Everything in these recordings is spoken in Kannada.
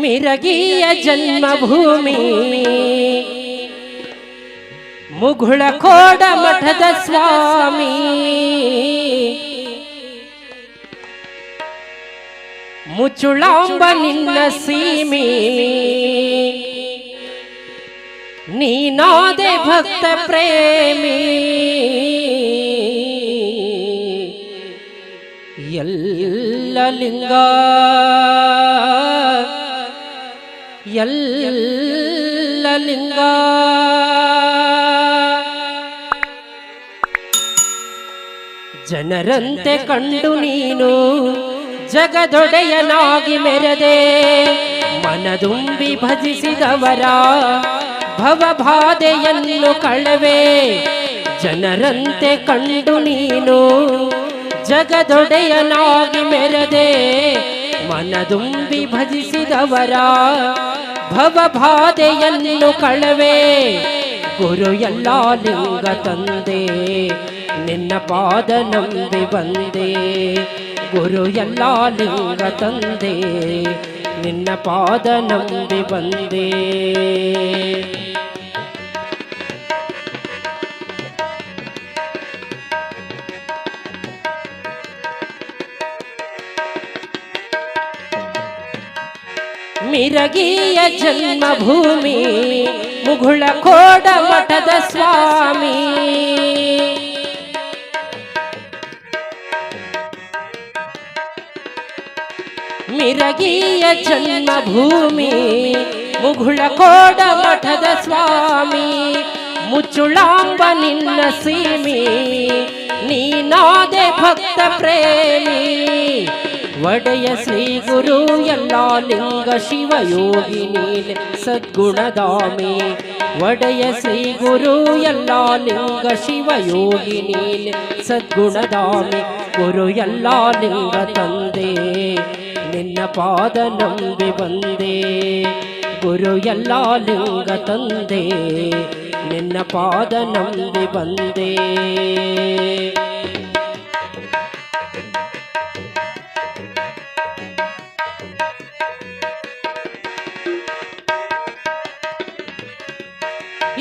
ಮಿರಗಿಯ ಜನ್ಮಭೂಮಿ ಮುಗುಳ ಕೋಡ ಮಠದ ಸ್ವಾಮಿ. ಮುಚ್ಚುಳಾಂಬ ನಿನ್ನ ಸೀಮಿ. ನೀನಾದೆ ಭಕ್ತ ಪ್ರೇಮಿ. ಎಲ್ಲ ಲಿಂಗ ಎಲ್ಲ ಲಿಂಗ ಜನರಂತೆ ಕಂಡು ನೀನು, ಜಗದೊಡೆಯನಾಗಿ ಮೆರೆದೆ. ಮನದುಂಬಿ ಭಜಿಸಿದವರ ಭವಬಾಧೆಯನ್ನು ಕಳವೆ. ಜನರಂತೆ ಕಂಡು ನೀನು, ಜಗದೊಡೆಯನಾಗಿ ಮೆರೆದೆ. ಮನದುಂಬಿ ಭಜಿಸಿದವರ ಭವಬಾಧೆಯನ್ನು ಕಳವೆ. ಗುರು ಎಲ್ಲ ಲಿಂಗ ತಂದೆ, ನಿನ್ನ ಪಾದ ನಂಬಿ ಬಂದೆ. ಗುರು ಎಲ್ಲ ಲಿಂಗ ತಂದೆ, ನಿನ್ನ ಪಾದ ನಂಬಿ ಬಂದೆ. ಮಿರಗಿಯ ಜನ್ಮಭೂಮಿ, ಮುಗುಳ ಕೋಡ ಮಠದ ಸ್ವಾಮಿ. ಮಿರಗಿಯ ಜನ್ಮಭೂಮಿ, ಮುಗುಳ ಕೋಡ ಮಠದ ಸ್ವಾಮಿ. ಮುಚ್ಚುಳಾಂಬ ನಿನ್ನ ಸೀಮಿ, ನೀನಾದೆ ಭಕ್ತ ಪ್ರೇಮಿ. ಒಡೆಯ ಶ್ರೀ ಗುರು ಎಲ್ಲ ಲಿಂಗ ಶಿವಯೋಗಿ ನೀಲೆ ಸದ್ಗುಣದಾಮಿ. ಒಡೆಯ ಶ್ರೀ ಗುರು ಎಲ್ಲ ಲಿಂಗ ಶಿವಯೋಗಿ ನೀಲೆ ಸದ್ಗುಣದಾಮಿ. ಗುರು ಎಲ್ಲ ಲಿಂಗ ತಂದೆ, ನಿನ್ನ ಪಾದ ನಂಬಿ ಬಂದೆ. ಗುರು ಎಲ್ಲ ಲಿಂಗ ತಂದೆ, ನಿನ್ನ ಪಾದ ನಂಬಿ ಬಂದೆ.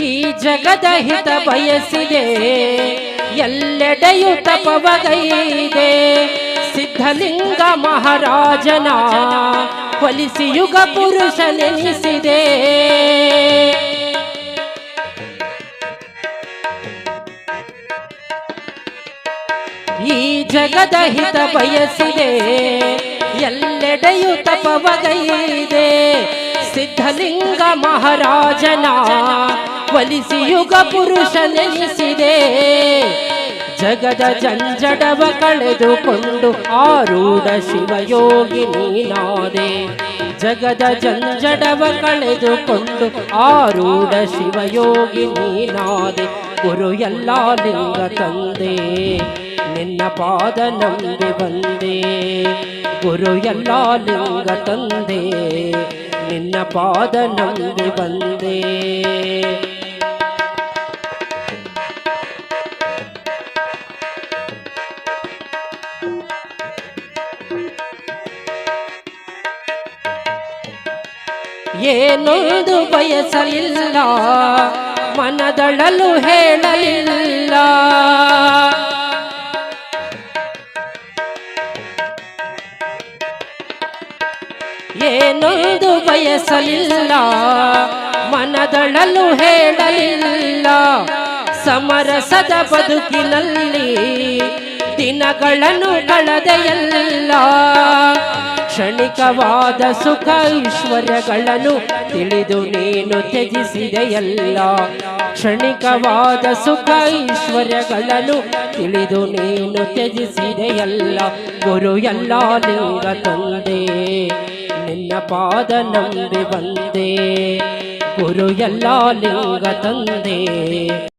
ಈ ಜಗದ ಹಿತ ಬಯಸಿದೆ. ಎಲ್ಲೆಡೆಯು ತಪವಗೈದೆ. ಸಿದ್ಧಲಿಂಗ ಮಹಾರಾಜನ ಫಲಿಸಿ ಯುಗ ಪುರುಷ ನೆನೆಸಿದೆ ಈ ಜಗದ ಹಿತ ಬಯಸಿದೆ. ಎಲ್ಲೆಡೆಯು ತಪವಗೈದೆ. ಸಿದ್ಧಲಿಂಗ ಮಹಾರಾಜನ ಒಲಿಸಿ ಯುಗ ಪುರುಷ ನೆನೆಸಿದೆ ಜಗದ ಜಂಜಡವ ಕಳೆದುಕೊಂಡು ಆರೂಢ ಶಿವಯೋಗಿ ನೀನಾದೆ. ಜಗದ ಜಂಜಡವ ಕಳೆದುಕೊಂಡು ಆರೂಢ ಶಿವಯೋಗಿ ನೀನಾದೆ. ಗುರು ಎಲ್ಲ ಲಿಂಗ ತಂದೆ, ನಿನ್ನ ಪಾದ ನಂಬಿ ಬಂದೆ. ಗುರು ಎಲ್ಲ ಲಿಂಗ ತಂದೆ, ನಿನ್ನ ಪಾದ ನಂಬಿ ಬಂದೆ. ಏನೊಂದು ಬಯಸಲಿಲ್ಲ ಮನದಳಲು ಹೇಳಲಿಲ್ಲ. ಏನೊಂದು ಬಯಸಲಿಲ್ಲ ಮನದಳಲು ಹೇಳಲಿಲ್ಲ. ಸಮರಸದ ಬದುಕಿನಲ್ಲಿ ದಿನಗಳನ್ನು ಕಳೆದೆಯಲ್ಲ ಕ್ಷಣಿಕವಾದ ಸುಖ ಐಶ್ವರ್ಯಗಳನ್ನು ತಿಳಿದು ನೀನು ತ್ಯಜಿಸಿದೆಯಲ್ಲ ಕ್ಷಣಿಕವಾದ ಸುಖ ಐಶ್ವರ್ಯಗಳನ್ನು ತಿಳಿದು ನೀನು ತ್ಯಜಿಸಿದೆಯಲ್ಲ ಗುರು ಎಲ್ಲ ಲಿಂಗ ತಂದೆ, ನಿನ್ನ ಪಾದ ನಂಬಿ ಬಂದೆ. ಗುರು ಎಲ್ಲ ಲಿಂಗ ತಂದೆ